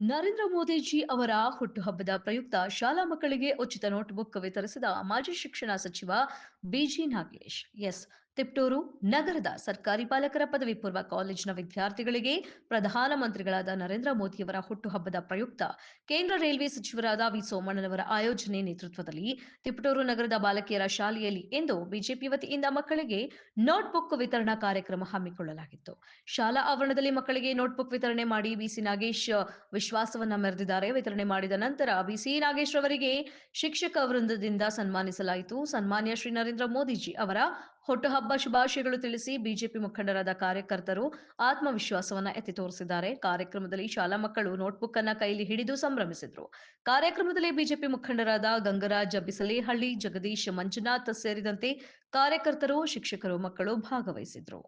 ನರೇಂದ್ರ ಮೋದಿಜಿ ಅವರ ಹುಟ್ಟುಹಬ್ಬದ ಪ್ರಯುಕ್ತ ಶಾಲಾ ಮಕ್ಕಳಿಗೆ ಉಚಿತ ನೋಟ್ಬುಕ್ ವಿತರಿಸಿದ ಮಾಜಿ ಶಿಕ್ಷಣ ಸಚಿವ ಬಿಜಿ ನಾಗೇಶ್. ಎಸ್ ತಿಪ್ಟೂರು ನಗರದ ಸರ್ಕಾರಿ ಪಾಲಕರ ಪದವಿ ಪೂರ್ವ ಕಾಲೇಜಿನ ವಿದ್ಯಾರ್ಥಿಗಳಿಗೆ ಪ್ರಧಾನಮಂತ್ರಿಗಳಾದ ನರೇಂದ್ರ ಮೋದಿಯವರ ಹುಟ್ಟುಹಬ್ಬದ ಪ್ರಯುಕ್ತ ಕೇಂದ್ರ ರೈಲ್ವೆ ಸಚಿವರಾದ ವಿ ಸೋಮಣ್ಣನವರ ಆಯೋಜನೆ ನೇತೃತ್ವದಲ್ಲಿ ತಿಪ್ಟೂರು ನಗರದ ಬಾಲಕಿಯರ ಶಾಲೆಯಲ್ಲಿ ಇಂದು ಬಿಜೆಪಿ ವತಿಯಿಂದ ಮಕ್ಕಳಿಗೆ ನೋಟ್ಬುಕ್ ವಿತರಣಾ ಕಾರ್ಯಕ್ರಮ ಹಮ್ಮಿಕೊಳ್ಳಲಾಗಿತ್ತು. ಶಾಲಾ ಆವರಣದಲ್ಲಿ ಮಕ್ಕಳಿಗೆ ನೋಟ್ಬುಕ್ ವಿತರಣೆ ಮಾಡಿ ಬಿಸಿ ನಾಗೇಶ್ ವಿಶ್ವಾಸವನ್ನ ಮೆರೆದಿದ್ದಾರೆ. ವಿತರಣೆ ಮಾಡಿದ ನಂತರ ಬಿಸಿ ನಾಗೇಶ್ ಅವರಿಗೆ ಶಿಕ್ಷಕ ವೃಂದದಿಂದ ಸನ್ಮಾನಿಸಲಾಯಿತು. ಸನ್ಮಾನ್ಯ ಶ್ರೀ ನರೇಂದ್ರ ಮೋದಿಜಿ ಅವರ ಹುಟ್ಟುಹಬ್ಬ ಶುಭಾಶಯಗಳು ತಿಳಿಸಿ ಬಿಜೆಪಿ ಮುಖಂಡರಾದ ಕಾರ್ಯಕರ್ತರು ಆತ್ಮವಿಶ್ವಾಸವನ್ನ ಎತ್ತಿ ತೋರಿಸಿದ್ದಾರೆ. ಕಾರ್ಯಕ್ರಮದಲ್ಲಿ ಶಾಲಾ ಮಕ್ಕಳು ನೋಟ್ಬುಕ್ ಅನ್ನ ಕೈಲಿ ಹಿಡಿದು ಸಂಭ್ರಮಿಸಿದ್ರು. ಕಾರ್ಯಕ್ರಮದಲ್ಲಿ ಬಿಜೆಪಿ ಮುಖಂಡರಾದ ಗಂಗರಾಜ್ ಬಿಸಲೇಹಳ್ಳಿ ಜಗದೀಶ್ ಮಂಜುನಾಥ್ ಸೇರಿದಂತೆ ಕಾರ್ಯಕರ್ತರು, ಶಿಕ್ಷಕರು, ಮಕ್ಕಳು ಭಾಗವಹಿಸಿದ್ರು.